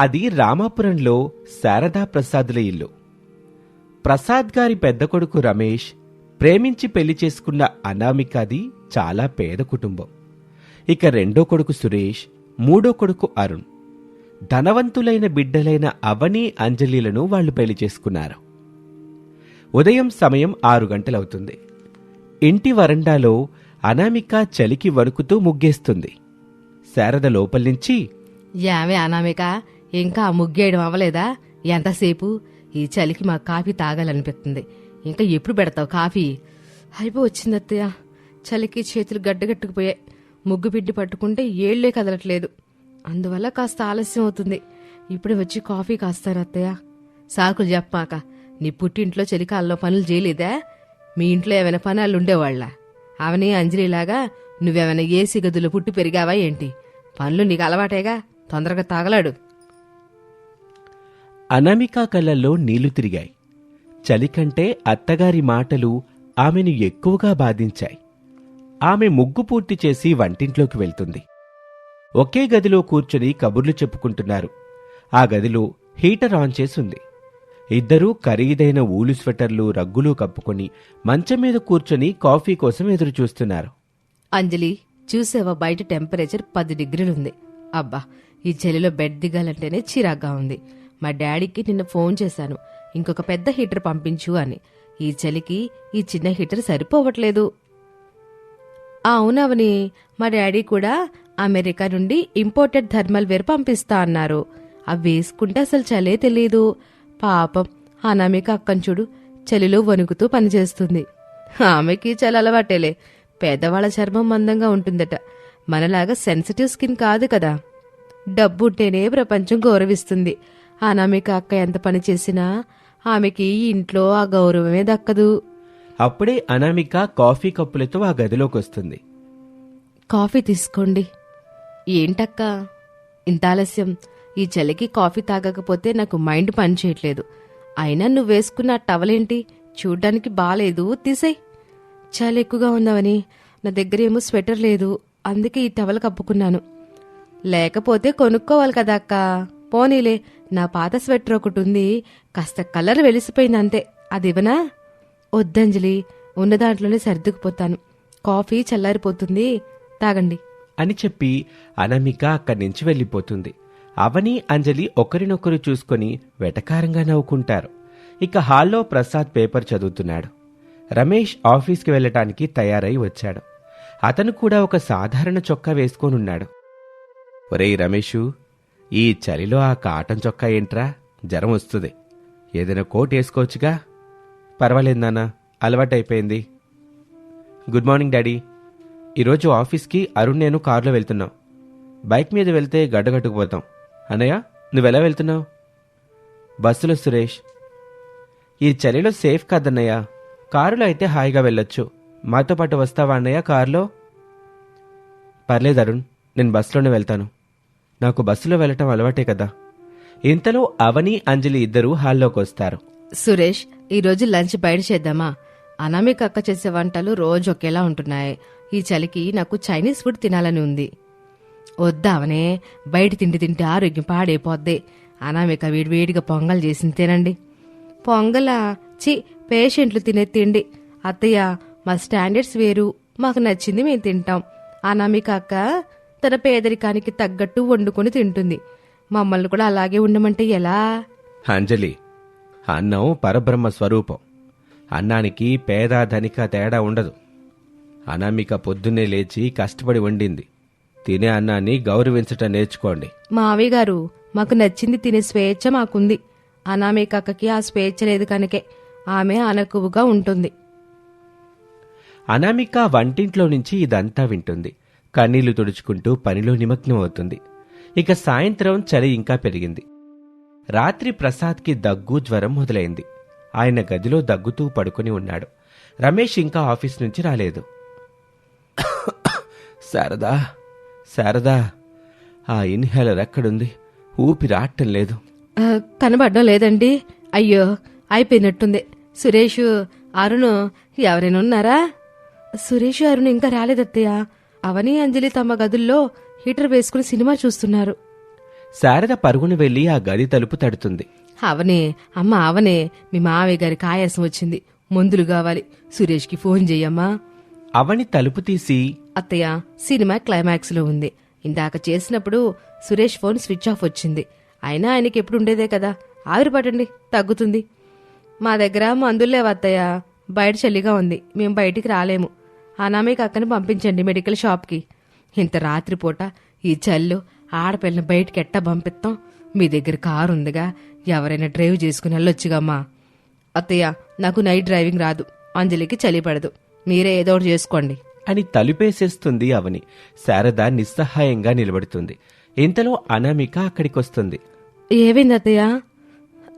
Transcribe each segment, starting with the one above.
అది రామాపురంలో శారదా ప్రసాదుల ఇల్లు. ప్రసాద్ గారి పెద్ద కొడుకు రమేష్ ప్రేమించి పెళ్ళి చేసుకున్న అనామికది చాలా పేద కుటుంబం. ఇక రెండో కొడుకు సురేష్ మూడో కొడుకు అరుణ్. ధనవంతులైన బిడ్డలైన అవని అంజలిలను వాళ్ళు పెళ్ళి చేసుకున్నారు. ఉదయం సమయం ఆరు గంటలవుతుంది. ఇంటి వరండాలో అనామిక చలికి వణుకుతూ ముగ్గేస్తుంది. శారద లోపలి నుంచి యావే అనామిక ఇంకా ముగ్గేయడం అవ్వలేదా? ఎంతసేపు? ఈ చలికి మా కాఫీ తాగాలనిపిస్తుంది. ఇంకా ఎప్పుడు పెడతావు కాఫీ? అయిపో వచ్చింది అత్తయ్య చలికి చేతులు గడ్డగట్టుకుపోయాయి. ముగ్గు బిడ్డి పట్టుకుంటే ఏళ్ళే కదలట్లేదు. అందువల్ల కాస్త ఆలస్యం అవుతుంది. ఇప్పుడే వచ్చి కాఫీ కాస్తారు అత్తయ్య సాకులు చెప్పాక నీ పుట్టింట్లో చలికాలంలో పనులు చేయలేదా? మీ ఇంట్లో ఏమైనా పనాలు ఉండేవాళ్ళ? అవని అంజలిలాగా నువ్వేమైనా ఏసీ గదులు పుట్టి పెరిగావా ఏంటి? పనులు నీకు అలవాటేగా? తొందరగా తాగలాడు. అనామికా కళ్ళల్లో నీళ్ళు తిరిగాయి. చలికంటే అత్తగారి మాటలు ఆమెను ఎక్కువగా బాధించాయి. ఆమె ముగ్గు పూర్తి చేసి వంటింట్లోకి వెళ్తుంది. ఒకే గదిలో కూర్చొని కబుర్లు చెప్పుకుంటున్నారు. ఆ గదిలో హీటర్ ఆన్ చేసింది ఇద్దరూ ఖరీదైన ఊలు స్వెటర్లు రగ్గులు కప్పుకొని మంచం మీద కూర్చొని కాఫీ కోసం ఎదురు చూస్తున్నారు అంజలి చూసావా బయట టెంపరేచర్ పది డిగ్రీలుంది. అబ్బా ఈ చలిలో బెడ్ దిగాలంటేనే చిరాగ్గా ఉంది. మా డాడీకి నిన్న ఫోన్ చేశాను. ఇంకొక పెద్ద హీటర్ పంపించు అని. ఈ చలికి ఈ చిన్న హీటర్ సరిపోవట్లేదు. అవునవని మా డాడీ కూడా అమెరికా నుండి ఇంపోర్టెడ్ థర్మల్ వేర్ పంపిస్తా అన్నారు. అవి వేసుకుంటే అసలు చలే తెలియదు పాపం అనామిక అక్కను చూడు చలిలో వణుకుతూ పనిచేస్తుంది. ఆమెకి చలి అలవాటేలే. పేదవాళ్ళ చర్మం మందంగా ఉంటుందట. మనలాగా సెన్సిటివ్ స్కిన్ కాదు కదా. డబ్బు ఉంటేనే ప్రపంచం గౌరవిస్తుంది. అనామిక అక్క ఎంత పని చేసినా ఆమెకి ఇంట్లో ఆ గౌరవమే దక్కదు. అప్పుడే అనామిక కాఫీ కప్పులతో ఆ గదిలోకి వస్తుంది కాఫీ తీసుకోండి. ఏంటక్క? ఇంత ఆలస్యం. ఈ చలికి కాఫీ తాగకపోతే నాకు మైండ్ పని చేయట్లేదు. అయినా నువ్వు వేసుకున్న టవలేంటి? చూడ్డానికి బాలేదు తీసేయ్. చలి ఎక్కువగా ఉందామని నా దగ్గర ఏమో స్వెటర్ లేదు. అందుకే ఈ టవల్ కప్పుకున్నాను. లేకపోతే కొనుక్కోవాలి కదా అక్క. పోనీలే నా పాత స్వెటర్ ఒకటి ఉంది కాస్త కలర్ వెలిసిపోయింది అంతే అది ఇవ్వనా వద్దంజలి ఉన్న దాంట్లోనే సర్దుకుపోతాను. కాఫీ చల్లారిపోతుంది తాగండి. అని చెప్పి అనామిక అక్కడి నుంచి వెళ్ళిపోతుంది. అవని అంజలి ఒకరినొకరు చూసుకొని వెటకారంగా నవ్వుకుంటారు. ఇక హాల్లో ప్రసాద్ పేపర్ చదువుతున్నాడు. రమేష్ ఆఫీస్కి వెళ్ళటానికి తయారై వచ్చాడు. అతను కూడా ఒక సాధారణ చొక్కా వేసుకొనున్నాడు. ఒరేయ్ రమేషు ఈ చలిలో ఆ కాటన్ చొక్కా ఏంట్రా? జ్వరం వస్తుంది. ఏదైనా కోట్ వేసుకోవచ్చుగా? పర్వాలేదు నాన్న అలవాటైపోయింది. Good morning daddy. ఈరోజు ఆఫీస్కి అరుణ్ నేను కారులో వెళ్తున్నాం. బైక్ మీద వెళ్తే గడ్డగట్టుకుపోతాం. అన్నయ్య నువ్వెలా వెళ్తున్నావు? బస్సులో సురేష్. ఈ చలిలో సేఫ్ కాదన్నయ్య. కారులో అయితే హాయిగా వెళ్ళొచ్చు. మాతో పాటు వస్తావా అన్నయ్య కారులో? పర్లేదు అరుణ్ నేను బస్సులోనే వెళ్తాను. నాకు బస్సులో వెళ్ళటం అలవాటే కదా. ఇంతలో అవని అంజలి ఇద్దరూ హాల్లోకి వస్తారు. సురేష్ ఈరోజు లంచ్ బయట చేద్దామా? అనామిక అక్క చేసే వంటలు రోజు ఒకేలా ఉంటున్నాయి. ఈ చలికి నాకు చైనీస్ ఫుడ్ తినాలని ఉంది. వద్దావనే బయట తిండి తింటే ఆరోగ్యం పాడైపోద్ది. అనామిక వేడివేడిగా పొంగల్ చేసింది తినండి. పొంగలా? చి పేషెంట్లు తినే తిండి. అత్తయ్య మా స్టాండర్డ్స్ వేరు. మాకు నచ్చింది మేము తింటాం. అనామిక అక్క తన పేదరికానికి తగ్గట్టు వండుకొని తింటుంది. మమ్మల్ని కూడా అలాగే ఉండమంటే ఎలా? అంజలి అన్నం పరబ్రహ్మ స్వరూపం. అన్నానికి పేద ధనిక తేడా ఉండదు. అనామిక పొద్దున్నే లేచి కష్టపడి వండింది. తినే అన్నాన్ని గౌరవించటం నేర్చుకోండి. మావయ్య గారు మాకు నచ్చింది తినే స్వేచ్ఛ మాకుంది. అనామికక్కకి ఆ స్వేచ్ఛ లేదు కనుకే ఆమె అనకువుగా ఉంటుంది. అనామిక వంటింట్లో నుంచి ఇదంతా వింటుంది. కన్నీళ్ళు తుడుచుకుంటూ పనిలో నిమగ్నం అవుతుంది ఇక సాయంత్రం చలి ఇంకా పెరిగింది. రాత్రి ప్రసాద్కి దగ్గు జ్వరం మొదలైంది. ఆయన గదిలో దగ్గుతూ పడుకొని ఉన్నాడు. రమేష్ ఇంకా ఆఫీస్ నుంచి రాలేదు. శారదా శారదా ఆ ఇన్హేలర్ ఎక్కడుంది? ఊపి రావటం లేదు. కనబడడం లేదండి. అయ్యో అయిపోయినట్టుంది. సురేష్ అరుణ్ ఎవరైనా ఉన్నారా? సురేష్ అరుణ్ ఇంకా రాలేదత్తయ్య. అవని అంజలి తమ గదుల్లో హీటర్ వేసుకుని సినిమా చూస్తున్నారు. శారద పరుగున వెళ్ళి ఆ గది తలుపు తడుతుంది. అవనే అమ్మ అవనే మీ మావయ్య గారికి ఆయాసం వచ్చింది. మందులు కావాలి. సురేష్కి ఫోన్ చెయ్యమ్మా. అవని తలుపు తీసి అత్తయ్య సినిమా క్లైమాక్స్లో ఉంది. ఇందాక చేసినప్పుడు సురేష్ ఫోన్ స్విచ్ ఆఫ్ వచ్చింది. అయినా ఆయనకి ఎప్పుడు ఉండేదే కదా. ఆవిరి పట్టండి తగ్గుతుంది. మా దగ్గర మందులు లేవు అత్తయ్య బయట చలిగా ఉంది. మేము బయటికి రాలేము. అనామీకి అక్కని పంపించండి మెడికల్ షాప్కి. ఇంత రాత్రిపూట ఈ చల్లు ఆడపిల్లని బయటికి ఎట్టా పంపిస్తాం? మీ దగ్గర కారు ఉందిగా ఎవరైనా డ్రైవ్ చేసుకుని వెళ్ళొచ్చుగమ్మా అత్తయ్య నాకు నైట్ డ్రైవింగ్ రాదు అంజలికి చలి పడదు. మీరే ఏదో ఒకటి చేసుకోండి. అని తలుపేసేస్తుంది అవని. శారద నిస్సహాయంగా నిలబడుతుంది. ఇంతలో అనామిక అక్కడికొస్తుంది. ఏమైంది అత్తయ్య?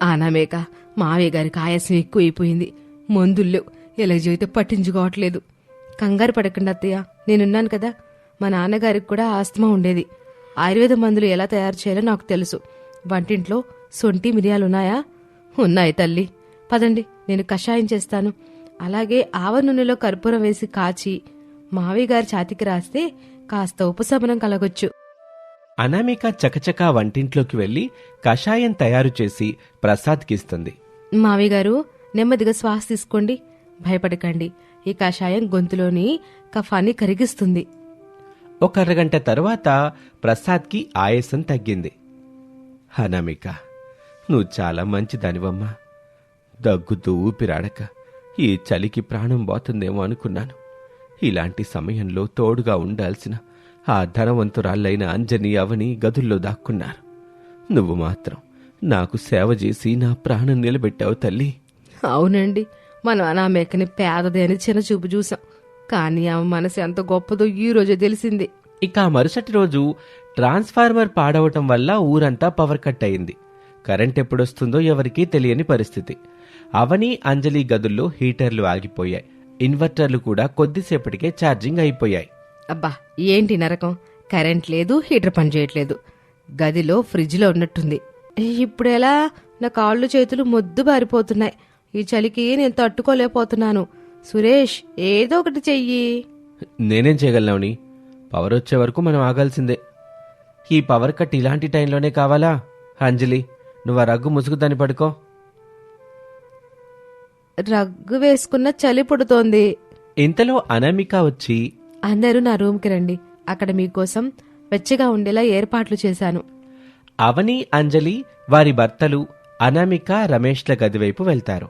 ఆనామేక మావయ్య గారికి ఆయాసం ఎక్కువైపోయింది. మందుల్లో ఎలా జీవితం పట్టించుకోవట్లేదు. కంగారు పడకండి అత్తయ్య. నేనున్నాను కదా. మా నాన్నగారికి కూడా ఆస్తమా ఉండేది. ఆయుర్వేద మందులు ఎలా తయారు చేయాలో నాకు తెలుసు. వంటింట్లో సొంటి మిరియాలు ఉన్నాయా? ఉన్నాయి తల్లి. పదండి నేను కషాయం చేస్తాను. అలాగే ఆవ నూనెలో కర్పూరం వేసి కాచి మావయ్య గారి ఛాతికి రాస్తే కాస్త ఉపశమనం కలగొచ్చు. అనామిక చకచకా వంటింట్లోకి వెళ్ళి కషాయం తయారు చేసి ప్రసాద్కిస్తుంది. మావి గారు నెమ్మదిగా శ్వాస తీసుకోండి. భయపడకండి. ఈ కషాయం గొంతులోని కఫాన్ని కరిగిస్తుంది. ఒక అరగంట తరువాత ప్రసాద్కి ఆయాసం తగ్గింది. అనామిక నువ్వు చాలా మంచిదానివమ్మా. దగ్గుతూ ఊపిరాడక ఈ చలికి ప్రాణం పోతుందేమో అనుకున్నాను. ఇలాంటి సమయంలో తోడుగా ఉండాల్సిన ఆ ధనవంతురాళ్ళైన అంజని అవని గదుల్లో దాక్కున్నారు. నువ్వు మాత్రం నాకు సేవ చేసి నా ప్రాణం నిలబెట్టావు తల్లి. అవునండి. మనం అనామేకని పేదది అని చిన్న చూపు చూసాం కానీ ఆమె మనసు ఎంత గొప్పదో ఈ రోజే తెలిసింది. ఇక మరుసటి రోజు ట్రాన్స్ఫార్మర్ పాడవటం వల్ల ఊరంతా పవర్ కట్ అయింది. కరెంట్ ఎప్పుడొస్తుందో ఎవరికీ తెలియని పరిస్థితి. అవని అంజలి గదుల్లో హీటర్లు ఆగిపోయాయి. ఇన్వర్టర్లు కూడా కొద్దిసేపటికే ఛార్జింగ్ అయిపోయాయి. అబ్బా ఏంటి నరకం? కరెంట్ లేదు హీటర్ పనిచేయట్లేదు గదిలో ఫ్రిడ్జ్లో ఉన్నట్టుంది. ఇప్పుడు ఎలా? నా కాళ్ళు చేతులు మొద్దు బారిపోతున్నాయి. ఈ చలికి నేను తట్టుకోలేకపోతున్నాను. సురేష్ ఏదో ఒకటి చెయ్యి. నేనేం చేయగలనవని పవర్ వచ్చే వరకు మనం ఆగాల్సిందే. ఈ పవర్ కట్ ఇలాంటి టైంలోనే కావాలా? అంజలి నువ్వు ఆ రగ్గు ముసుగుదాన్ని పడుకో. రగ్గు వేసుకున్న చలి పుడుతోంది. ఇంతలో అనామిక వచ్చి అందరూ నా రూమ్కి రండి. అక్కడ మీకోసం వెచ్చగా ఉండేలా ఏర్పాట్లు చేశాను. అవని అంజలి వారి భర్తలు అనామిక రమేష్ల గది వైపు వెళ్తారు.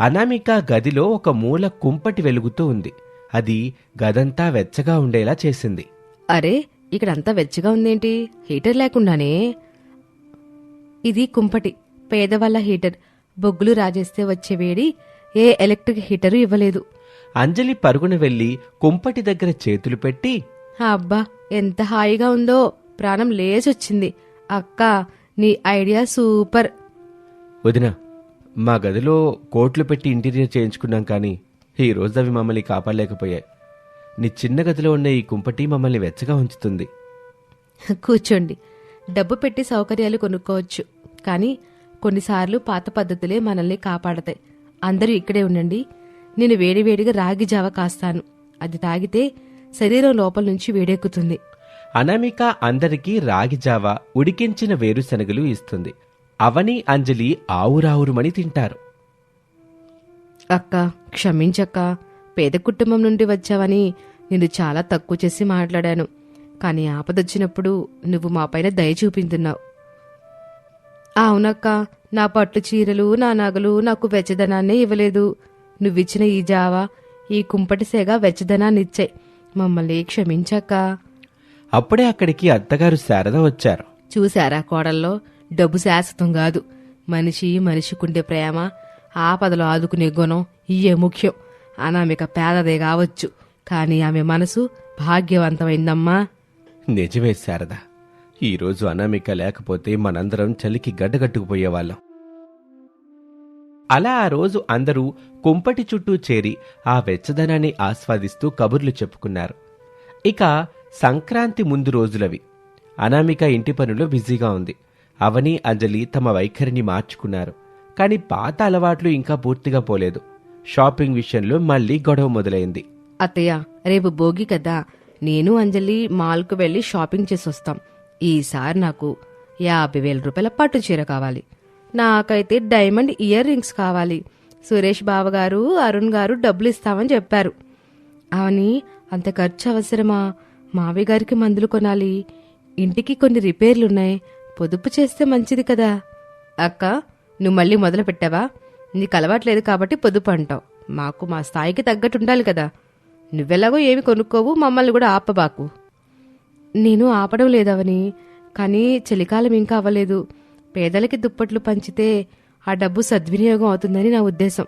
అనామిక గదిలో ఒక మూల కుంపటి వెలుగుతూ ఉంది. అది గదంతా వెచ్చగా ఉండేలా చేసింది. అరే ఇక్కడంతా వెచ్చగా ఉందేంటి? హీటర్ లేకుండానే. ఇది కుంపటి పేదవాళ్ళ హీటర్. బొగ్గులు రాజేస్తే వచ్చే వేడి ఏ ఎలక్ట్రిక్ హీటరు ఇవ్వలేదు. అంజలి పరుగున వెళ్ళి కుంపటి దగ్గర చేతులు పెట్టి అబ్బా ఎంత హాయిగా ఉందో. ప్రాణం లేచొచ్చింది. అక్క నీ ఐడియా సూపర్. వదిన మా గదిలో కోట్లు పెట్టి ఇంటీరియర్ చేయించుకున్నాం కానీ ఈ రోజు అవి మమ్మల్ని కాపాడలేకపోయాయి. నీ చిన్న గదిలో ఉన్న ఈ కుంపటి మమ్మల్ని వెచ్చగా ఉంచుతుంది. కూర్చోండి. డబ్బు పెట్టి సౌకర్యాలు కొనుక్కోవచ్చు. కానీ కొన్నిసార్లు పాత పద్ధతులే మనల్ని కాపాడతాయి. అందరూ ఇక్కడే ఉండండి. నేను వేడివేడిగా రాగి జావ కాస్తాను. అది తాగితే శరీరం లోపల నుంచి వేడెక్కుతుంది. అనామిక అందరికీ రాగి జావ ఉడికించిన వేరుశనగలు ఇస్తుంది. అవని అంజలి ఆవురావురుమని తింటారు. అక్క క్షమించక్క. పేద కుటుంబం నుండి వచ్చావని నిన్ను చాలా తక్కువ చేసి మాట్లాడాను. కానీ ఆపదొచ్చినప్పుడు నువ్వు మాపైన దయ చూపించున్నావు. అవునక్క నా పట్టు చీరలు నా నగలు నాకు వెచ్చదనాన్నే ఇవ్వలేదు. నువ్విచ్చిన ఈ జావా ఈ కుంపటి సేగ వెచ్చదనాన్ని ఇచ్చాయి మమ్మల్ని క్షమించక్క. అప్పుడే అక్కడికి అత్తగారు శారద వచ్చారు. చూశారా కోడల్లో? డబ్బు శాశ్వతం కాదు. మనిషి మనిషికుండే ప్రేమ ఆపదలో ఆదుకునే గుణం ఇయే ముఖ్యం. అనామిక పేదదే కావచ్చు. కానీ ఆమె మనసు భాగ్యవంతమైందమ్మా. నిజమే శారద. ఈరోజు అనామిక లేకపోతే మనందరం చలికి గడ్డగట్టుకుపోయేవాళ్ళం. అలా ఆ రోజు అందరూ కుంపటి చుట్టూ చేరి ఆ వెచ్చదనాన్ని ఆస్వాదిస్తూ కబుర్లు చెప్పుకున్నారు. ఇక సంక్రాంతి ముందు రోజులవి. అనామిక ఇంటి పనులో బిజీగా ఉంది. అవని అంజలి తమ వైఖరిని మార్చుకున్నారు. కానీ పాత అలవాట్లు ఇంకా పూర్తిగా పోలేదు. షాపింగ్ విషయంలో మళ్ళీ గొడవ మొదలైంది. అత్తయ్య రేపు భోగి కదా. నేను అంజలి మాల్కు వెళ్ళి షాపింగ్ చేసి వస్తాం ఈసారి నాకు యాభై వేల రూపాయల పట్టు చీర కావాలి. నాకైతే డైమండ్ ఇయర్ రింగ్స్ కావాలి. సురేష్ బావగారు అరుణ్ గారు డబ్బులు ఇస్తామని చెప్పారు. అవని అంత ఖర్చు అవసరమా? మావి గారికి మందులు కొనాలి. ఇంటికి కొన్ని రిపేర్లున్నాయి. పొదుపు చేస్తే మంచిది కదా. అక్క నువ్వు మళ్ళీ మొదలు పెట్టావా నీకు అలవాట్లేదు కాబట్టి పొదుపు అంటావు. మాకు మా స్థాయికి తగ్గట్టు ఉండాలి కదా. నువ్వెలాగో ఏమి కొనుక్కోవు మమ్మల్ని కూడా ఆపబాకు. నేను ఆపడం లేదవని కానీ చలికాలం ఇంకా అవ్వలేదు. పేదలకి దుప్పట్లు పంచితే ఆ డబ్బు సద్వినియోగం అవుతుందని నా ఉద్దేశం.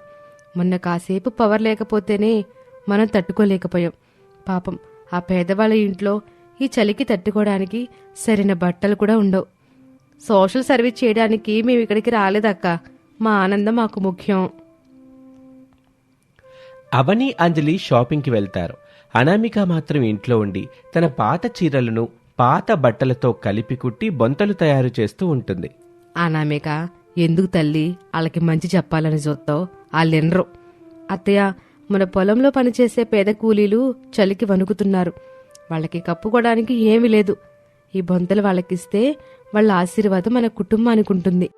మొన్న కాసేపు పవర్ లేకపోతేనే మనం తట్టుకోలేకపోయాం. పాపం ఆ పేదవాళ్ళ ఇంట్లో ఈ చలికి తట్టుకోవడానికి సరైన బట్టలు కూడా ఉండవు. సోషల్ సర్వీస్ చేయడానికి మేము ఇక్కడికి రాలేదక్క మా ఆనందం మాకు ముఖ్యం. అవని అంజలి షాపింగ్కి వెళ్తారు. అనామిక మాత్రం ఇంట్లో ఉండి తన పాత చీరలను పాత బట్టలతో కలిపి కుట్టి బొంతలు తయారు చేస్తూ ఉంటుంది. అనామిక ఎందుకు తల్లి? వాళ్ళకి మంచి చెప్పాలని చూస్తావు వాళ్ళెనరు అత్తయ్య మన పొలంలో పనిచేసే పేద కూలీలు చలికి వణుకుతున్నారు. వాళ్ళకి కప్పుకోవడానికి ఏమీ లేదు. ఈ బొంతలు వాళ్ళకిస్తే వాళ్ళ ఆశీర్వాదం మన కుటుంబానికి ఉంటుంది.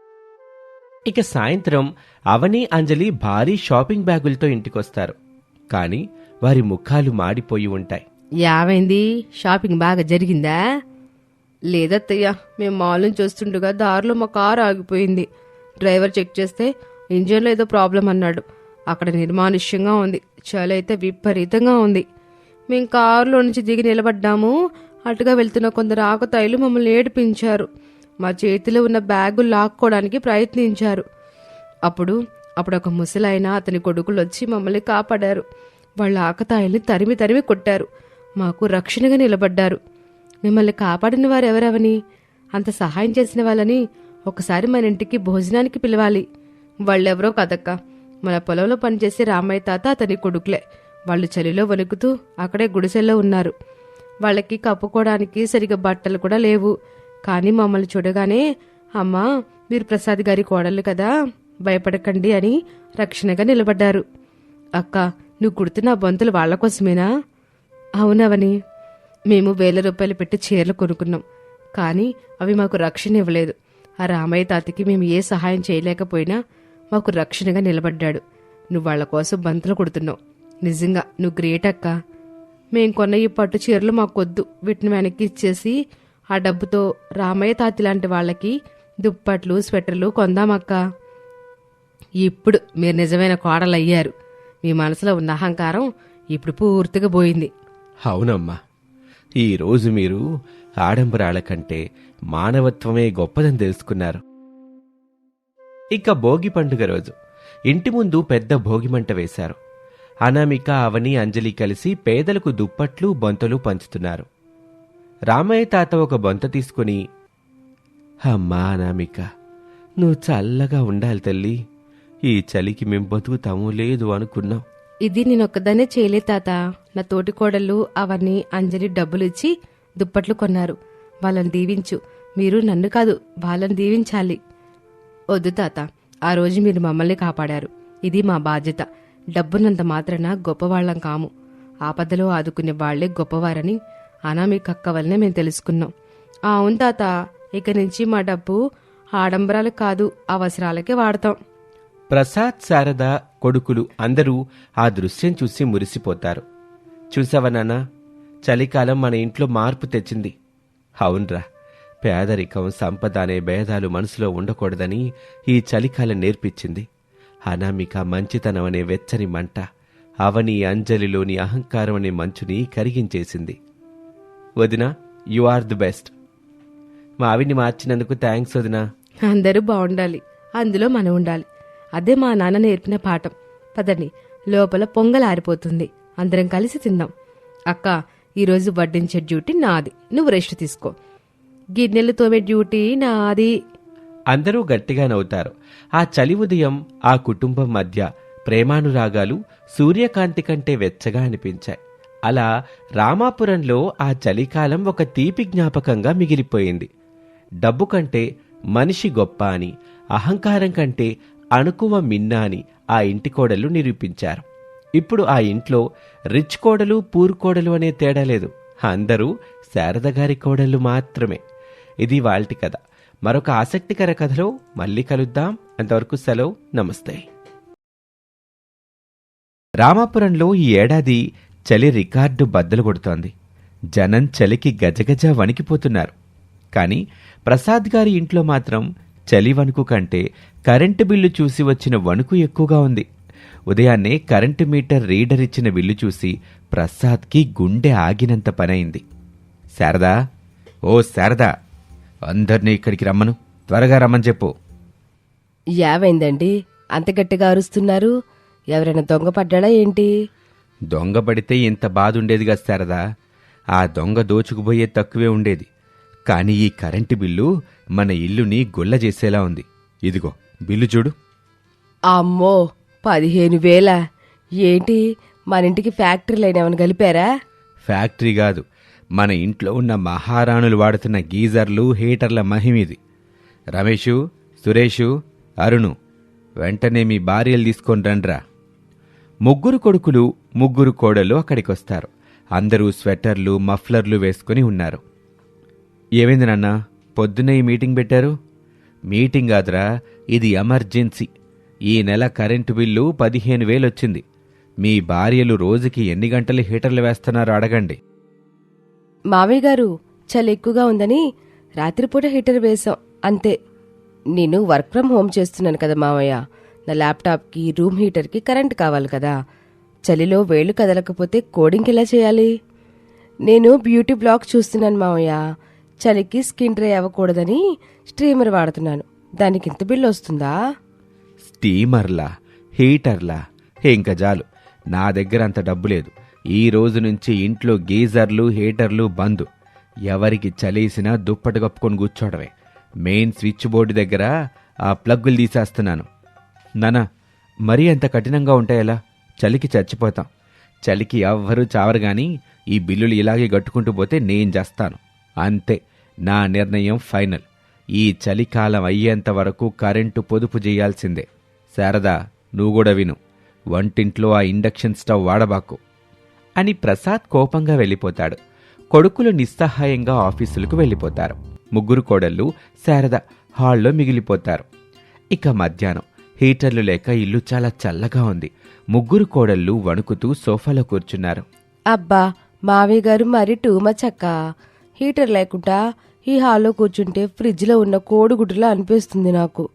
ఇక సాయంత్రం అవని అంజలి భారీ షాపింగ్ బ్యాగులతో ఇంటికొస్తారు. కానీ వారి ముఖాలు మాడిపోయి ఉంటాయి. యామైంది? షాపింగ్ బాగా జరిగిందా? లేదత్తయ్య మేము మాల్ని చూస్తుండగా దారిలో మా కారు ఆగిపోయింది. డ్రైవర్ చెక్ చేస్తే ఇంజన్లో ఏదో ప్రాబ్లం అన్నాడు. అక్కడ నిర్మానుష్యంగా ఉంది. చలి అయితే విపరీతంగా ఉంది. మేము కారులో నుంచి దిగి నిలబడ్డాము. అటుగా వెళ్తున్న కొందరు ఆకతాయిలు మమ్మల్ని ఏడిపించారు. మా చేతిలో ఉన్న బ్యాగు లాక్కోవడానికి ప్రయత్నించారు. అప్పుడు అప్పుడు ఒక ముసలాయన అతని కొడుకులు వచ్చి మమ్మల్ని కాపాడారు. వాళ్ళ ఆకతాయిల్ని తరిమి తరిమి కొట్టారు. మాకు రక్షణగా నిలబడ్డారు. మిమ్మల్ని కాపాడిన వారు ఎవరెవని అంత సహాయం చేసిన వాళ్ళని ఒకసారి మన ఇంటికి భోజనానికి పిలవాలి. వాళ్ళెవరో కదక్క. మన పొలంలో పనిచేసే రామయ్య తాత అతని కొడుకులే. వాళ్ళు చలిలో వణుకుతూ అక్కడే గుడిసెల్లో ఉన్నారు. వాళ్ళకి కప్పుకోవడానికి సరిగా బట్టలు కూడా లేవు. కానీ మమ్మల్ని చూడగానే అమ్మా మీరు ప్రసాద్ గారి కోడళ్ళు కదా భయపడకండి అని రక్షణగా నిలబడ్డారు. అక్క నువ్వు కుడుతున్న ఆ బొంతలు వాళ్ళ కోసమేనా? అవునవని మేము వేల రూపాయలు పెట్టి చీరలు కొనుక్కున్నాం. కానీ అవి మాకు రక్షణ ఇవ్వలేదు. ఆ రామయ్య తాతకి మేము ఏ సహాయం చేయలేకపోయినా మాకు రక్షణగా నిలబడ్డాడు. నువ్వు వాళ్ళ కోసం బంతులు కుడుతున్నావు. నిజంగా నువ్వు గ్రేట్ అక్క. మేం కొన్న ఈ పట్టు చీరలు మాకొద్దు. వీటిని వెనక్కి ఇచ్చేసి ఆ డబ్బుతో రామయ్య తాతి లాంటి వాళ్ళకి దుప్పట్లు స్వెటర్లు కొందామక్క. ఇప్పుడు మీరు నిజమైన కోడలయ్యారు. మీ మనసులో ఉన్న అహంకారం ఇప్పుడు పూర్తిగా పోయింది. అవునమ్మా. ఈరోజు మీరు ఆడంబరాల కంటే మానవత్వమే గొప్పదని తెలుసుకున్నారు. ఇక భోగి పండుగ రోజు. ఇంటి ముందు పెద్ద భోగిమంట వేశారు. అనామిక అవని అంజలి కలిసి పేదలకు దుప్పట్లు బొంతలు పంచుతున్నారు. రామయ్య తాత ఒక బొంత తీసుకుని అమ్మా అనామిక నువ్వు చల్లగా ఉండాలి తల్లి. ఈ చలికి మేం బతుకుతాము లేదు అనుకున్నాం. ఇది నేనొక్కదానే చేయలే తాత. నా తోటి కోడళ్ళు అవన్నీ అంజలి డబ్బులు ఇచ్చి దుప్పట్లు కొన్నారు. వాళ్ళని దీవించు. మీరు నన్ను కాదు వాళ్ళని దీవించాలి. వద్దు తాత. ఆ రోజు మీరు మమ్మల్ని కాపాడారు. ఇది మా బాధ్యత. డబ్బున్నంత మాత్రాన గొప్పవాళ్ళం కాము. ఆపదలో ఆదుకునే వాళ్ళే గొప్పవారని అనామికక్క వల్లనే మేము తెలుసుకున్నాం. ఆ అవును తాత ఇక నుంచి మా డబ్బు ఆడంబరాలు కాదు అవసరాలకే వాడతాం. ప్రసాద్ శారద కొడుకులు అందరూ ఆ దృశ్యం చూసి మురిసిపోతారు. చూసావా నాన్న? చలికాలం మన ఇంట్లో మార్పు తెచ్చింది. అవునరా. పేదరికం సంపద అనే భేదాలు మనసులో ఉండకూడదని ఈ చలికాలం నేర్పించింది. అనామిక మంచితనం అనే వెచ్చని మంట అవని అంజలిలోని అహంకారం అనే మంచుని కరిగించేసింది. వదిన యు ఆర్ ది బెస్ట్ మా ఆవిడ్ని మార్చినందుకు థ్యాంక్స్ వదిన. అందరూ బాగుండాలి అందులో మనం ఉండాలి. అదే మా నాన్న నేర్పిన పాఠం. పదండి లోపల పొంగల్ ఆరిపోతుంది. అందరం కలిసి తిందాం. అక్క ఈరోజు వడ్డించే డ్యూటీ నాది. నువ్వు రెస్ట్ తీసుకో. గిన్నెలు తోమే డ్యూటీ నాది. అందరూ గట్టిగా నవ్వుతారు. ఆ చలి ఉదయం ఆ కుటుంబం మధ్య ప్రేమానురాగాలు సూర్యకాంతి కంటే వెచ్చగా అనిపించాయి. అలా రామాపురంలో ఆ చలికాలం ఒక తీపి జ్ఞాపకంగా మిగిలిపోయింది. డబ్బు కంటే మనిషి గొప్ప అని అహంకారం కంటే అణుకువ మిన్న అని ఆ ఇంటి కోడలు నిరూపించారు. ఇప్పుడు ఆ ఇంట్లో రిచ్ కోడలు పూర్ కోడలు అనే తేడా లేదు. అందరూ శారదగారి కోడళ్ళు మాత్రమే. ఇది వాల్టి కథ. మరొక ఆసక్తికర కథలో మళ్ళీ కలుద్దాం. అంతవరకు సెలవు నమస్తే. రామాపురంలో ఈ ఏడాది చలి రికార్డు బద్దలు కొడుతోంది. జనం చలికి గజగజ వణికిపోతున్నారు. కానీ ప్రసాద్ గారి ఇంట్లో మాత్రం చలి వణుకు కంటే కరెంటు బిల్లు చూసి వచ్చిన వణుకు ఎక్కువగా ఉంది. ఉదయాన్నే కరెంటు మీటర్ రీడర్ ఇచ్చిన బిల్లు చూసి ప్రసాద్కి గుండె ఆగినంత పనైంది. శారదా ఓ శారదా అందరినీ ఇక్కడికి రమ్మను. త్వరగా రమ్మని చెప్పు. యావైందండి? అంత గట్టిగా అరుస్తున్నారు. ఎవరైనా దొంగ పడ్డాడా ఏంటి? దొంగ పడితే ఇంత బాధ ఉండేదిగా శారదా. ఆ దొంగ దోచుకుపోయే తక్కువే ఉండేది. కానీ ఈ కరెంటు బిల్లు మన ఇల్లుని గుల్ల చేసేలా ఉంది. ఇదిగో బిల్లు చూడు. అమ్మో పదిహేను వేల. ఏంటి? మన ఇంటికి ఫ్యాక్టరీ లైన్ ఏమైనా కలిపారా ఫ్యాక్టరీ కాదు. మన ఇంట్లో ఉన్న మహారాణులు వాడుతున్న గీజర్లు హీటర్ల మహిమిది. రమేషు సురేషు అరుణు వెంటనే మీ భార్యలు తీసుకొని రండ్రా. ముగ్గురు కొడుకులు ముగ్గురు కోడలు అక్కడికొస్తారు. అందరూ స్వెటర్లు మఫ్లర్లు వేసుకుని ఉన్నారు. ఏమైంది నాన్న? పొద్దున్న ఈ మీటింగ్ పెట్టారు? మీటింగ్ కాదురా ఇది ఎమర్జెన్సీ. ఈ నెల కరెంటు బిల్లు పదిహేను వేలు వచ్చింది మీ భార్యలు రోజుకి ఎన్ని గంటలు హీటర్లు వేస్తున్నారో అడగండి. మావయ్య గారు చలి ఎక్కువగా ఉందని రాత్రిపూట హీటర్ వేశాం. అంతే. నేను వర్క్ ఫ్రమ్ హోమ్ చేస్తున్నాను కదా మావయ్య. నా ల్యాప్టాప్కి రూమ్ హీటర్కి కరెంట్ కావాలి కదా. చలిలో వేళ్ళు కదలకపోతే కోడింగ్ ఎలా చేయాలి? నేను బ్యూటీ బ్లాగ్ చూస్తున్నాను మావయ్య. చలికి స్కిన్ డ్రై అవ్వకూడదని స్ట్రీమర్ వాడుతున్నాను. దానికి ఇంత బిల్లు వస్తుందా? స్టీమర్లా హీటర్లా? ఇంకా చాలు నా దగ్గర అంత డబ్బు లేదు. ఈ రోజు నుంచి ఇంట్లో గీజర్లు హీటర్లు బంద్. ఎవరికి చలేసినా దుప్పటి కప్పుకొని కూర్చోవడమే. మెయిన్ స్విచ్ బోర్డు దగ్గర ఆ ప్లగ్గులు తీసేస్తున్నాను. నానా మరీ అంత కఠినంగా ఉంటాయలా చలికి చచ్చిపోతాం. చలికి ఎవ్వరూ చావరు గాని ఈ బిల్లులు ఇలాగే కట్టుకుంటూ పోతే నేను చేస్తాను. అంతే నా నిర్ణయం ఫైనల్. ఈ చలికాలం అయ్యేంత వరకు కరెంటు పొదుపు చేయాల్సిందే. శారదా నువ్వు కూడా విను. వంటింట్లో ఆ ఇండక్షన్ స్టవ్ వాడబాకు. అని ప్రసాద్ కోపంగా వెళ్ళిపోతాడు. కొడుకులు నిస్సహాయంగా ఆఫీసులకు వెళ్ళిపోతారు. ముగ్గురు కోడళ్ళు శారద హాల్లో మిగిలిపోతారు. ఇక మధ్యాహ్నం. హీటర్లు లేక ఇల్లు చాలా చల్లగా ఉంది. ముగ్గురు కోడళ్ళు వణుకుతూ సోఫాలో కూర్చున్నారు. అబ్బా మావయ్య గారు మరి టూ మచ్ అక్క. హీటర్ లేకుండా ఈ హాల్లో కూర్చుంటే ఫ్రిడ్జ్లో ఉన్న కోడిగుడ్డులా అనిపిస్తుంది నాకు.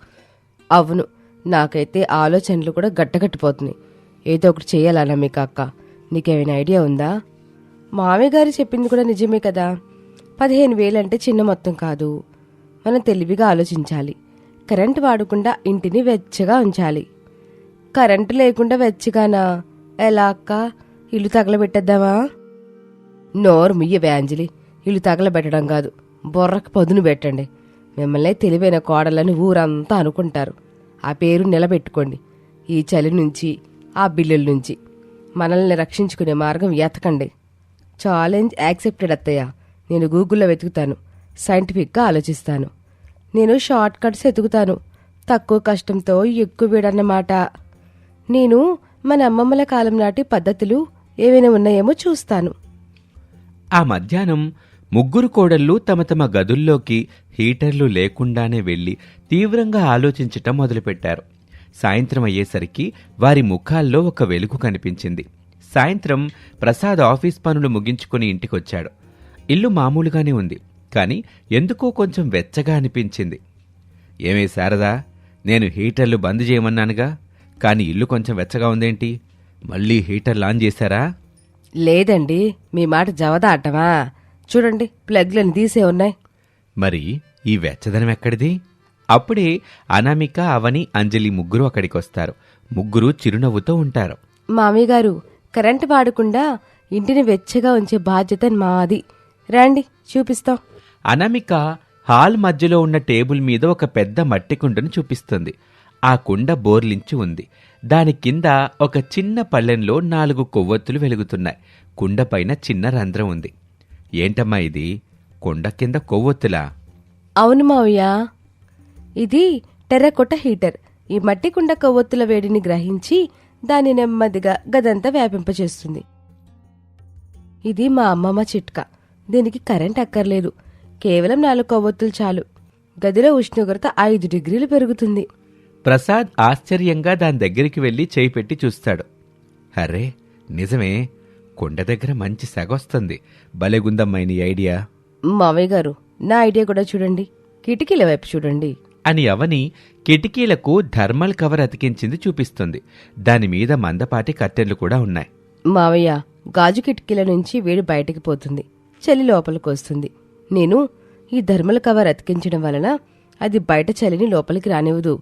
అవును నాకైతే ఆలోచనలు కూడా గట్టగట్టిపోతున్నాయి. ఏదో ఒకటి చేయాలన్నా మీకు అక్క? నీకేమైనా ఐడియా ఉందా? మామయ్యగారు చెప్పింది కూడా నిజమే కదా. పదిహేను వేలంటే చిన్న మొత్తం కాదు. మనం తెలివిగా ఆలోచించాలి. కరెంట్ వాడకుండా ఇంటిని వెచ్చగా ఉంచాలి. కరెంటు లేకుండా వెచ్చగానా? ఎలా అక్క? ఇల్లు తగలబెట్టేద్దామా? నోరు ముయ్యవే అంజలి ఇల్లు తగలబెట్టడం కాదు. బొర్రకు పదును పెట్టండి. మిమ్మల్ని తెలివైన కోడలని ఊరంతా అనుకుంటారు. ఆ పేరు నిలబెట్టుకోండి. ఈ చలి నుంచి ఆ బిల్లుల నుంచి. మనల్ని రక్షించుకునే మార్గం ఎతకండి. ఛాలెంజ్ యాక్సెప్టెడ్ అత్తయ్య. నేను గూగుల్లో వెతుకుతాను. సైంటిఫిక్గా ఆలోచిస్తాను. నేను షార్ట్ కట్స్ ఎతుకుతాను తక్కువ కష్టంతో ఎక్కువ వీడన్నమాట. నేను మన అమ్మమ్మల కాలం నాటి పద్ధతులు ఏవైనా ఉన్నాయేమో చూస్తాను. ఆ మధ్యాహ్నం ముగ్గురు కోడళ్ళు తమ తమ గదుల్లోకి హీటర్లు లేకుండానే వెళ్ళి తీవ్రంగా ఆలోచించటం మొదలుపెట్టారు. సాయంత్రం అయ్యేసరికి వారి ముఖాల్లో ఒక వెలుగు కనిపించింది. సాయంత్రం ప్రసాద్ ఆఫీస్ పనులు ముగించుకుని ఇంటికొచ్చాడు. ఇల్లు మామూలుగానే ఉంది కానీ ఎందుకో కొంచెం వెచ్చగా అనిపించింది. ఏమే శారదా నేను హీటర్లు బంద్ చేయమన్నానుగా కానీ ఇల్లు కొంచెం వెచ్చగా ఉందేంటి? మళ్ళీ హీటర్లు ఆన్ చేశారా? లేదండి మీ మాట జవదాటమా? చూడండి ప్లగ్లను తీసే ఉన్నాయి. మరి ఈ వెచ్చదనం ఎక్కడిది? అప్పుడే అనామిక అవని అంజలి ముగ్గురు అక్కడికొస్తారు. ముగ్గురు చిరునవ్వుతో ఉంటారు. మామయ్య గారు కరెంటు వాడకుండా ఇంటిని వెచ్చగా ఉంచే బాధ్యత మాది. రండి చూపిస్తాం. అనామిక హాల్ మధ్యలో ఉన్న టేబుల్ మీద ఒక పెద్ద మట్టి కుండను చూపిస్తుంది. ఆ కుండ బోర్లించి ఉంది. దాని కింద ఒక చిన్న పళ్ళెంలో నాలుగు కొవ్వొత్తులు వెలుగుతున్నాయి. కుండ పైన చిన్న రంధ్రం ఉంది. ఏంటమ్మా ఇది? కుండ కింద కొవ్వొత్తులా? అవును మావయ్య. ఇది టెర్రకొట్ట హీటర్. ఈ మట్టి కుండ కొవ్వొత్తుల వేడిని గ్రహించి దాన్ని నెమ్మదిగా గదంతా వ్యాపింపచేస్తుంది ఇది మా అమ్మమ్మ చిట్కా. దీనికి కరెంట్ అక్కర్లేదు. కేవలం నాలుగు కొవ్వొత్తులు చాలు. గదిలో ఉష్ణోగ్రత ఐదు డిగ్రీలు పెరుగుతుంది. ప్రసాద్ ఆశ్చర్యంగా దాని దగ్గరికి వెళ్ళి చేయి పెట్టి చూస్తాడు. అరే నిజమే. కొండ దగ్గర మంచి సెగొస్తుంది భలేగుందమ్మాయి నీ ఐడియా. మావయ్య గారు నా ఐడియా కూడా చూడండి. కిటికీల వైపు చూడండి. అని అవని కిటికీలకు థర్మల్ కవర్ అతికించింది చూపిస్తుంది. దాని మీద మందపాటి కట్టెలు కూడా ఉన్నాయి. మావయ్య గాజు కిటికీల నుంచి వేడి బయటికి పోతుంది. చలి లోపలికి వస్తుంది. నేను ఈ ధర్మల కవర్ అతికించడం వలన అది బయట చలిని లోపలికి రానివ్వదు.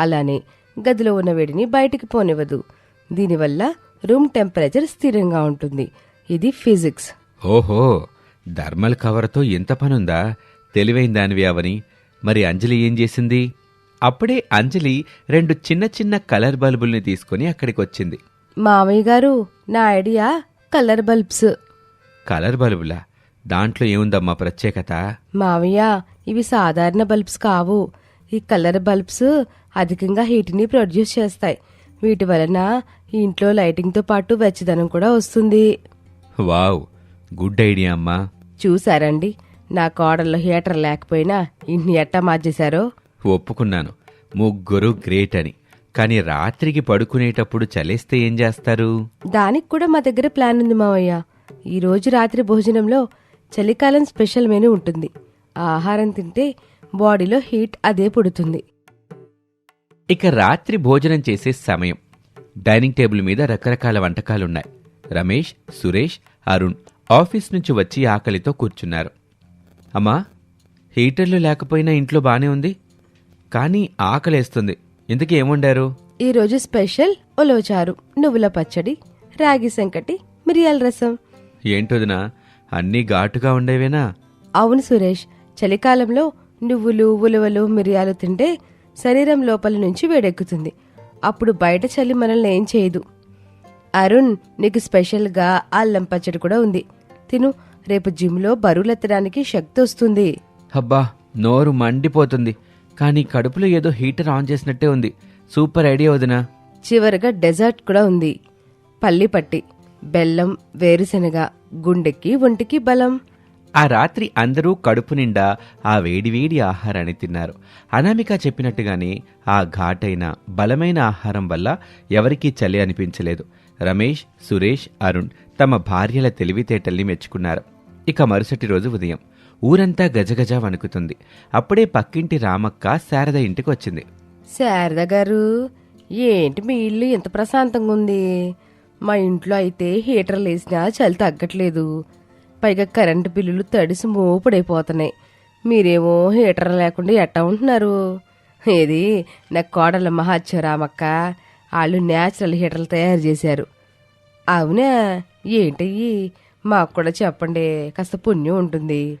అలానే గదిలో ఉన్న వేడిని బయటికి పోనివ్వదు. దీనివల్ల రూమ్ టెంపరేచర్ స్థిరంగా ఉంటుంది. ఇది ఫిజిక్స్. ఓహో థర్మల్ కవర్తో ఇంత పనుందా? తెలివైన దానివి అవని. మరి అంజలి ఏం చేసింది? అప్పుడే అంజలి రెండు చిన్న చిన్న కలర్ బల్బుల్ని తీసుకుని అక్కడికి వచ్చింది మావయ్య గారు నా ఐడియా కలర్ బల్బ్స్. కలర్ బల్బులా? దాంట్లో ఏముందమ్మా ప్రత్యేకత? మావయ్య ఇవి సాధారణ బల్బ్స్ కావు. ఈ కలర్ బల్బ్స్ అధికంగా హీట్ని ప్రొడ్యూస్ చేస్తాయి. వీటి వలన ఇంట్లో లైటింగ్తో పాటు వెచ్చదనం కూడా వస్తుంది. వావ్ గుడ్ ఐడియా అమ్మా. చూసారండి నా కోడల్లో హీటర్ లేకపోయినా ఇంటిని ఎట్టా మార్చేశారో? ఒప్పుకున్నాను. ముగ్గురు గ్రేట్ అని. కానీ రాత్రికి పడుకునేటప్పుడు చలేస్తే ఏం చేస్తారు? దానికి కూడా మా దగ్గర ప్లాన్ ఉంది మావయ్య. ఈ రోజు రాత్రి భోజనంలో చలికాలం స్పెషల్ మెనూ ఉంటుంది. ఆ ఆహారం తింటే బాడీలో హీట్ అదే పుడుతుంది. ఇక రాత్రి భోజనం చేసే సమయం. డైనింగ్ టేబుల్ మీద రకరకాల వంటకాలున్నాయి. రమేష్ సురేష్ అరుణ్ ఆఫీస్ నుంచి వచ్చి ఆకలితో కూర్చున్నారు. అమ్మా హీటర్లు లేకపోయినా ఇంట్లో బానే ఉంది కానీ ఆకలేస్తుంది. ఇంతకీ ఏముండారు? ఈ రోజు స్పెషల్ ఉలవచారు నువ్వుల పచ్చడి రాగి సంకటి మిరియాల రసం. ఏంటొదినా అన్నీ ఘాటుగా ఉండేవేనా? అవును సురేష్ చలికాలంలో నువ్వులు ఉలవలు మిరియాలు తింటే శరీరం లోపల నుంచి వేడెక్కుతుంది. అప్పుడు బయట చలి మనల్ని ఏం చేయదు. అరుణ్ నీకు స్పెషల్గా అల్లం పచ్చడి కూడా ఉంది. తిను రేపు జిమ్లో బరువులెత్తడానికి శక్తి వస్తుంది. అబ్బా నోరు మండిపోతుంది. కానీ కడుపులో ఏదో హీటర్ ఆన్ చేసినట్టే ఉంది. సూపర్ ఐడియా వదినా. చివరగా డెజర్ట్ కూడా ఉంది. పల్లి పట్టి బెల్లం వేరుశెనగ గుండెకి ఒంటికి బలం. ఆ రాత్రి అందరూ కడుపు నిండా ఆ వేడివేడి ఆహారాన్ని తిన్నారు. అనామిక చెప్పినట్టుగానే ఆ ఘాటైన బలమైన ఆహారం వల్ల ఎవరికీ చలి అనిపించలేదు. రమేష్ సురేష్ అరుణ్ తమ భార్యల తెలివితేటల్ని మెచ్చుకున్నారు. ఇక మరుసటి రోజు ఉదయం. ఊరంతా గజగజ వణుకుతుంది. అప్పుడే పక్కింటి రామక్క శారద ఇంటికి వచ్చింది శారద గారు ఏంటి మీ ఇల్లు ఎంత ప్రశాంతంగా ఉంది? మా ఇంట్లో అయితే హీటర్లు వేసినా చలి తగ్గట్లేదు. పైగా కరెంటు బిల్లులు తడిసి మోపుడైపోతున్నాయి. మీరేమో హీటర్ లేకుండా ఎట్టా ఉంటున్నారు? ఏది నా కోడల మహాత్య రామక్క వాళ్ళు న్యాచురల్ హీటర్లు తయారు చేశారు. అవునా? ఏంటయ్యి మాకు కూడా చెప్పండి కాస్త పుణ్యం ఉంటుంది.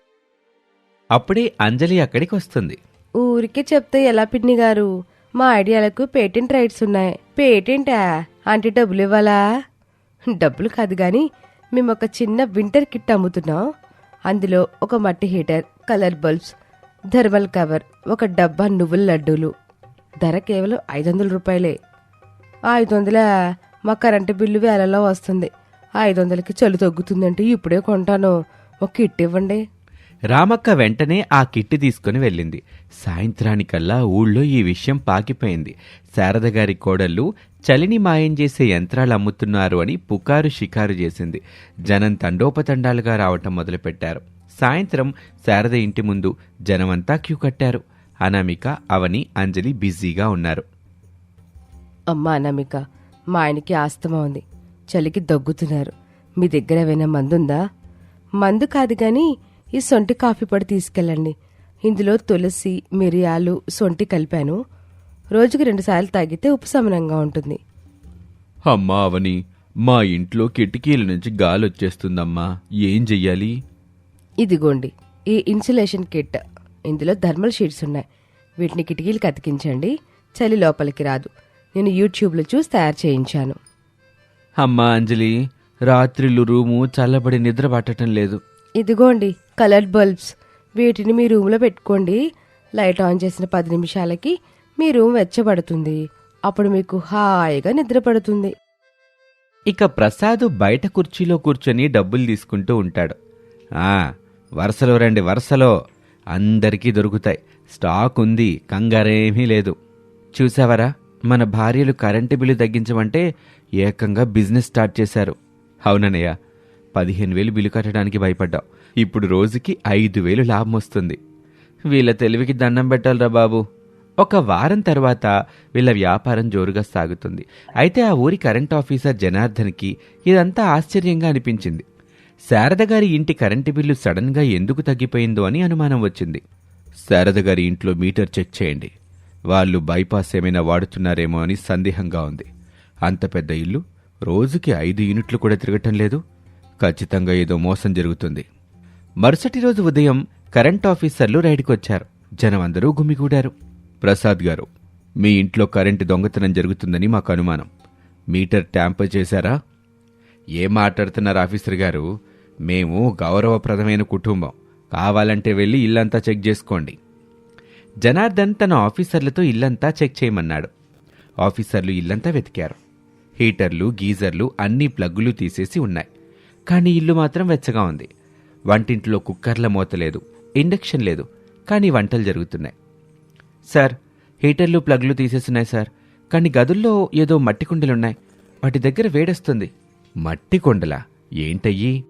అప్పుడే అంజలి అక్కడికి వస్తుంది. ఊరికే చెప్తే ఎలా పిన్ని గారు? మా ఐడియాలకు పేటెంట్ రైట్స్ ఉన్నాయి. పేటెంటా? అంటే డబ్బులు ఇవ్వాలా? డబ్బులు కాదు గాని మేము ఒక చిన్న వింటర్ కిట్ అమ్ముతున్నాం. అందులో ఒక మట్టి heater colour bulbs thermal cover ఒక డబ్బా నువ్వుల లడ్డూలు. ధర కేవలం ఐదు వందల రూపాయలే. ఐదు వందల మా కరెంటు బిల్లు వేలలో వస్తుంది. ఐదు వందలకి చలి తగ్గుతుందంటే ఇప్పుడే కొంటాను. ఒక కిట్ ఇవ్వండి. రామక్క వెంటనే ఆ కిట్టి తీసుకుని వెళ్ళింది. సాయంత్రానికల్లా ఊళ్ళో ఈ విషయం పాకిపోయింది. శారద గారి కోడళ్ళు చలిని మాయం చేసే యంత్రాలు అమ్ముతున్నారు అని పుకారు షికారు చేసింది. జనం తండోపతండాలుగా రావటం మొదలుపెట్టారు. సాయంత్రం శారద ఇంటి ముందు జనమంతా క్యూ కట్టారు. అనామిక అవని అంజలి బిజీగా ఉన్నారు. అమ్మా అనామిక మా ఆయనకి ఆస్తమా ఉంది. చలికి దగ్గుతున్నారు. మీ దగ్గర ఏమైనా మందుందా? మందు కాదు గాని ఈ సొంటి కాఫీ పొడి తీసుకెళ్ళండి. ఇందులో తులసి మిరియాలు సొంటి కలిపాను. రోజుకి రెండుసార్లు తాగితే ఉపశమనంగా ఉంటుంది. అమ్మా అవని మా ఇంట్లో కిటికీల నుంచి గాలి వచ్చేస్తుందమ్మా ఏం చెయ్యాలి? ఇదిగోండి ఈ ఇన్సులేషన్ కిట్. ఇందులో థర్మల్ షీట్స్ ఉన్నాయి. వీటిని కిటికీలకు అతికించండి. చలి లోపలికి రాదు. నేను యూట్యూబ్లో చూసి తయారు చేయించాను. అమ్మా అంజలి రాత్రిళ్ళు రూము చల్లబడి నిద్ర పట్టడం లేదు. ఇదిగోండి కలర్డ్ బల్బ్స్. వీటిని మీ రూమ్లో పెట్టుకోండి. లైట్ ఆన్ చేసిన పది నిమిషాలకి మీ రూమ్ వెచ్చబడుతుంది. అప్పుడు మీకు హాయిగా నిద్ర పడుతుంది. ఇక ప్రసాద్ బయట కుర్చీలో కూర్చొని డబ్బులు తీసుకుంటూ ఉంటాడు. ఆ వరుసలో రండి వరుసలో. అందరికీ దొరుకుతాయి. స్టాక్ ఉంది కంగారేమీ లేదు. చూసావరా? మన భార్యలు కరెంటు బిల్లు తగ్గించమంటే ఏకంగా బిజినెస్ స్టార్ట్ చేశారు. అవునన్నయ్య పదిహేను వేలు బిల్లు కట్టడానికి భయపడ్డాం ఇప్పుడు రోజుకి ఐదు వేలు లాభం వస్తుంది. వీళ్ళ తెలివికి దండం పెట్టాలరా బాబు. ఒక వారం తర్వాత వీళ్ళ వ్యాపారం జోరుగా సాగుతుంది. అయితే ఆ ఊరి కరెంట్ ఆఫీసర్ జనార్దన్కి ఇదంతా ఆశ్చర్యంగా అనిపించింది. శారద గారి ఇంటి కరెంటు బిల్లు సడన్గా ఎందుకు తగ్గిపోయిందో అని అనుమానం వచ్చింది. శారద గారి ఇంట్లో మీటర్ చెక్ చేయండి. వాళ్ళు బైపాస్ ఏమైనా వాడుతున్నారేమో అని సందేహంగా ఉంది. అంత పెద్ద ఇల్లు రోజుకి ఐదు యూనిట్లు కూడా తిరగటం లేదు. ఖచ్చితంగా ఏదో మోసం జరుగుతుంది. మరుసటి రోజు ఉదయం కరెంట్ ఆఫీసర్లు రైడ్కొచ్చారు. జనం అందరూ గుమిగూడారు. ప్రసాద్ గారు మీ ఇంట్లో కరెంటు దొంగతనం జరుగుతుందని మాకు అనుమానం. మీటర్ ట్యాంపర్ చేశారా? ఏం మాట్లాడుతున్నారు ఆఫీసర్ గారు? మేము గౌరవప్రదమైన కుటుంబం. కావాలంటే వెళ్ళి ఇల్లంతా చెక్ చేసుకోండి. జనార్దన్ తన ఆఫీసర్లతో ఇల్లంతా చెక్ చేయమన్నాడు. ఆఫీసర్లు ఇల్లంతా వెతికారు. హీటర్లు గీజర్లు అన్ని ప్లగ్గులు తీసేసి ఉన్నాయి. కానీ ఇల్లు మాత్రం వెచ్చగా ఉంది. వంటింట్లో కుక్కర్ల మూత లేదు ఇండక్షన్ లేదు కానీ వంటలు జరుగుతున్నాయి. సార్ హీటర్లు ప్లగ్లు తీసేస్తున్నాయి సార్. కానీ గదుల్లో ఏదో మట్టి కుండలున్నాయి. వాటి దగ్గర వేడొస్తుంది. మట్టి కొండలా? ఏంటయ్యి?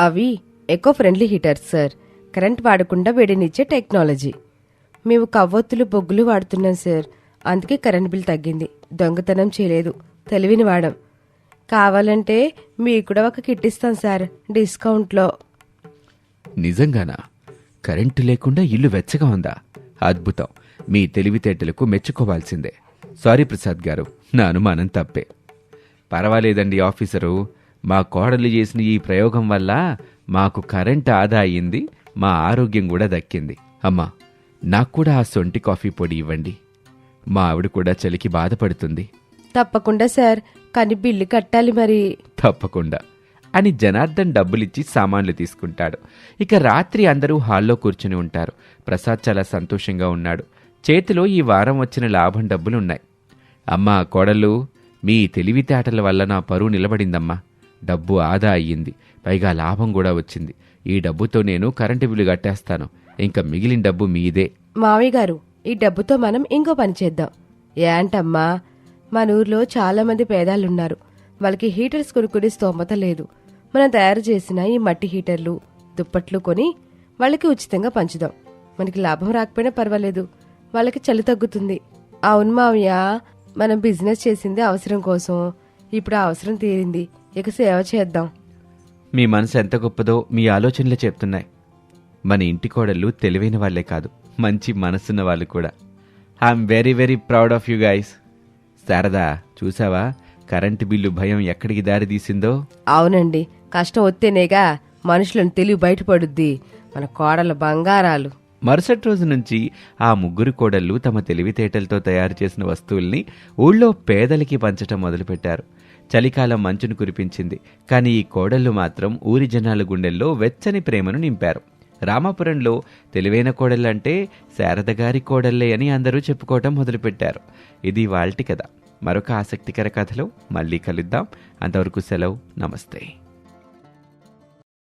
అవి eco friendly heaters sir. Current వాడకుండా వేడినిచ్చే టెక్నాలజీ. మేము కవ్వొత్తులు బొగ్గులు వాడుతున్నాం సార్. అందుకే కరెంట్ బిల్ తగ్గింది. దొంగతనం చేయలేదు. తెలివిని వాడం. కావాలంటే మీకు కూడా ఒక కిట్ ఇస్తాం సార్. డిస్కౌంట్లో. నిజంగానా? కరెంటు లేకుండా ఇల్లు వెచ్చగా ఉందా? అద్భుతం. మీ తెలివితేటలకు మెచ్చుకోవాల్సిందే. సారీ ప్రసాద్ గారు నా అనుమానం తప్పే. పర్వాలేదండి ఆఫీసరు. మా కోడలు చేసిన ఈ ప్రయోగం వల్ల మాకు కరెంట్ ఆదా అయింది మా ఆరోగ్యం కూడా దక్కింది. అమ్మా. నాకు కూడా ఆ సొంటి కాఫీ పొడి ఇవ్వండి. మా ఆవిడ కూడా చలికి బాధపడుతుంది. తప్పకుండా సార్ కానీ బిల్లు కట్టాలి మరి. తప్పకుండా. అని జనార్దన్ డబ్బులిచ్చి సామాన్లు తీసుకుంటాడు. ఇక రాత్రి అందరూ హాల్లో కూర్చుని ఉంటారు. ప్రసాద్ చాలా సంతోషంగా ఉన్నాడు. చేతిలో ఈ వారం వచ్చిన లాభం డబ్బులున్నాయి. అమ్మా కోడలు మీ తెలివితేటల వల్ల నా పరువు నిలబడిందమ్మా. డబ్బు ఆదా అయ్యింది. పైగా లాభం కూడా వచ్చింది. ఈ డబ్బుతో నేను కరెంటు బిల్లు కట్టేస్తాను. ఇంకా మిగిలిన డబ్బు మీదే. మావయ్య గారు ఈ డబ్బుతో మనం ఇంకో పని చేద్దాం. ఏంటమ్మా మన ఊర్లో చాలా మంది పేదాలున్నారు వాళ్ళకి హీటర్స్ కొనుక్కునే స్తోమత లేదు. మనం తయారు చేసిన ఈ మట్టి హీటర్లు దుప్పట్లు కొని వాళ్ళకి ఉచితంగా పంచుదాం. మనకి లాభం రాకపోయినా పర్వాలేదు. వాళ్ళకి చలి తగ్గుతుంది. అవును మావయ్య మనం బిజినెస్ చేసింది అవసరం కోసం. ఇప్పుడు ఆ అవసరం తీరింది. ఇక సేవ చేద్దాం. మీ మనసు ఎంత గొప్పదో మీ ఆలోచనలు చెప్తున్నాయి. మన ఇంటి కోడళ్ళు తెలివైన వాళ్ళే కాదు మంచి మనసున్న వాళ్ళు కూడా. I'm very very proud of you guys Sharada చూసావా? కరెంటు బిల్లు భయం ఎక్కడికి దారి తీసిందో? అవునండి. కష్టం వస్తేనేగా మనుషులను తెలివి బయటపడుద్ది. మన కోడల బంగారాలు. మరుసటి రోజు నుంచి ఆ ముగ్గురు కోడళ్ళు తమ తెలివితేటలతో తయారు చేసిన వస్తువుల్ని ఊళ్ళో పేదలకి పంచటం మొదలుపెట్టారు. చలికాలం మంచును కురిపించింది. కానీ ఈ కోడళ్ళు మాత్రం ఊరి జనాల గుండెల్లో వెచ్చని ప్రేమను నింపారు. రామాపురంలో తెలివైన కోడళ్ళంటే శారద గారి కోడళ్ళే అని అందరూ చెప్పుకోవటం మొదలుపెట్టారు. ఇది వాల్టి కథ. మరొక ఆసక్తికర కథలో మళ్ళీ కలుద్దాం. అంతవరకు సెలవు. నమస్తే.